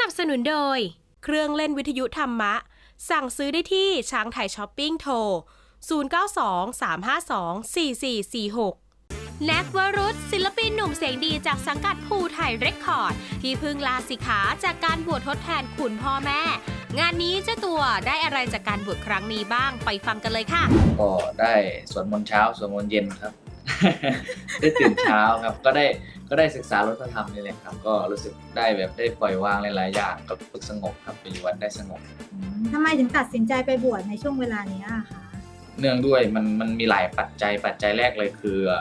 นับสนุนโดย เครื่องเล่นวิทยุธรรมะ สั่งซื้อได้ที่ช้างไทยช้อปปิ้งโทร 0923524446แน็กวรุษศิลปินหนุ่มเสียงดีจากสังกัดภูไทยเรคคอร์ด ที่เพิ่งลาสิกขาจากการบวชทดแทนคุณพ่อแม่ งานนี้เจ้าตัวได้อะไรจากการบวชครั้งนี้บ้างไปฟังกันเลยค่ะ ก็ได้สวดมนต์เช้าสวดมนต์เย็นครับ ได้ตื่นเช้าครับ ก็ได้ก็ได้ศึกษารถพระธรรมนี่แหละครับ ก็รู้สึกได้แบบได้ปล่อยวางหลายๆอย่างก็รู้สึกสงบครับไปอยู่วัดได้สงบ ทำไมถึงตัดสินใจไปบวชในช่วงเวลานี้อะคะ เนื่องด้วยมันมันมีหลายปัจจัยปัจจัยแรกเลยคือเ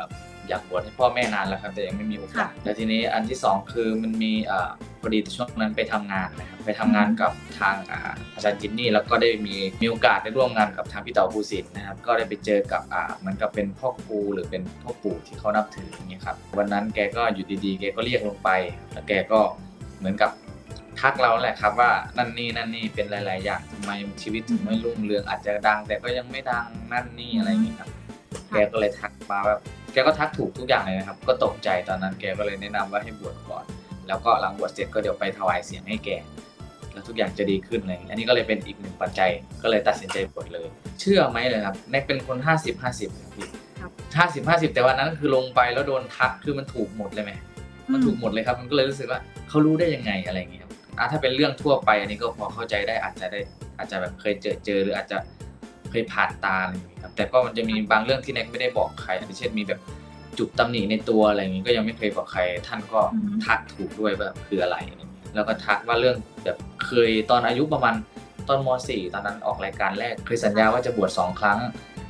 อ่ออยากบวชให้พ่อแม่นานแล้วครับ แต่ยังไม่มีโอกาสแล้วทีนี้อันที่สองคือมันมีเอ่อพอดีช่วงนั้นไปทำงานนะครับไปทำงานกับทางอ่าอาจารย์จินนี่แล้วก็ได้มีมีโอกาสได้ร่วมงานกับทางพี่เต๋อภูสินทร์นะครับก็ได้ไปเจอกับอ่าเหมือนกับเป็นพ่อครูหรือเป็นพ่อปู่ที่เขานับถืออย่างเงี้ยครับวันนั้นแกก็อยู่ดีๆ แกก็เรียกลงไป แล้วแกก็เหมือนกับทักเราแหละครับว่านั่นนี่นั่นนี่เป็นหลาย ๆ อย่างทำไมชีวิตถึงไม่รุ่งเรืองอาจจะดัง แต่ก็ยังไม่ดังนั่นนี่อะไรอย่างเงี้ยครับแกก็เลยทักมาแบบแกก็ทักถูกทุกอย่างเลยนะครับ ก็ตกใจตอนนั้นแกก็เลยแนะนำว่าให้บวชก่อน แล้วก็หลังบวชเสร็จก็เดี๋ยวไปถวายเสียงให้แกแล้วทุกอย่างจะดีขึ้นอะไรอย่างเลยอันนี้ก็เลยเป็นอีกหนึ่งปัจจัยก็เลยตัดสินใจบวชเลย เชื่อไหมเลยครับแน็กเป็นคน 50 50ครับพี่ห้าสิบห้าสิบแต่วันนั้นคือลงไปแล้วโดนทักคือมันถูกหมดเลยไหมมันถูกหมดเลยครับ มันก็เลยรู้สึกว่าเขารู้ได้ยังไงอะไรอย่างเงี้ยครับอะถ้าเป็นเรื่องทั่วไปอันนี้ก็พอเข้าใจได้อาจจะได้อาจจะแบบเคยเจอเจอหรืออาจจะ เคยผ่านตาอะไรอย่างเงี้ยครับแต่ก็มันจะมีบางเรื่องที่แน็กไม่ได้บอกใครอาทิเช่นมีแบบจุดตำหนิในตัวอะไรอย่างงี้ก็ยังไม่เคยบอกใคร ท่านก็ทักถูกด้วยว่าคืออะไรอะไรอย่างเงี้ยแล้วก็ทักว่าเรื่องแบบเคยตอนอายุประมาณตอนม .4 ตอนนั้นออกรายการแรกเคยสัญญาว่าจะบวชสองครั้ง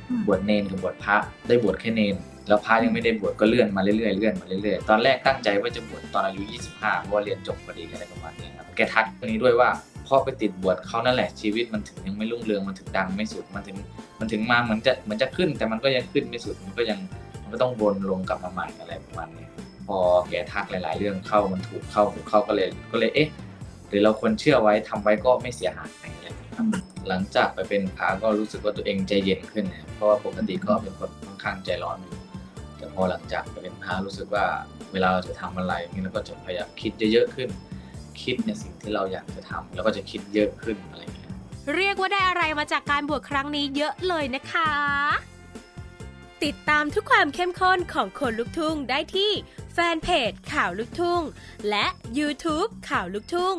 อืมบวชเนนกับบวชพระได้บวชแค่เนน แล้วพระยังไม่ได้บวชก็เลื่อนมาเรื่อยๆเลื่อนมาเรื่อยๆตอนแรกตั้งใจว่าจะบวชตอนอายุ 25เพราะว่าเรียนจบพอดีอะไรประมาณนี้ครับแกทักตรงนี้ด้วยว่า พ่อไปติดบวชเขานั่นแหละชีวิตมันถึงยังไม่รุ่งเรืองมันถึงดังไม่สุดมันถึงมันถึงมาเหมือนจะเหมือนจะขึ้น แต่มันก็ยังขึ้นไม่สุดมันก็ยังมันก็ต้องวนลงกลับมาใหม่อะไรประมาณนี้พอแกทักหลาย ๆ เรื่องเข้ามันถูกเข้าถูกเข้าก็เลยก็เลยเอ๊ะหรือเราควรเชื่อไว้ทำไว้ก็ไม่เสียหายอะไรอย่างเงี้ยครับหลังจากไปเป็นพระก็รู้สึกว่าตัวเองใจเย็นขึ้นนะครับเพราะว่าปกติก็เป็นคนค่อนข้างใจร้อนอยู่แต่พอหลังจากไปเป็นพระรู้สึกว่าเวลาเราจะทำอะไรนี่เราก็จะพยายามคิดเยอะๆขึ้น คิดในสิ่งที่เราอยากจะทำแล้วก็จะคิดเยอะขึ้นอะไรอย่างเงี้ยเรียกว่าได้อะไรมาจากการบวชครั้งนี้เยอะเลยนะคะ ติดตามทุกความเข้มข้นของคนลุกทุ่งได้ที่แฟนเพจข่าวลุกทุ่ง และ YouTube ข่าวลุกทุ่ง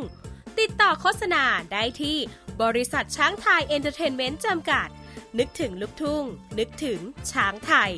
ติดต่อโฆษณาได้ที่บริษัทช้างไทยเอนเตอร์เทนเมนต์จำกัด นึกถึงลุกทุ่ง นึกถึงช้างไทย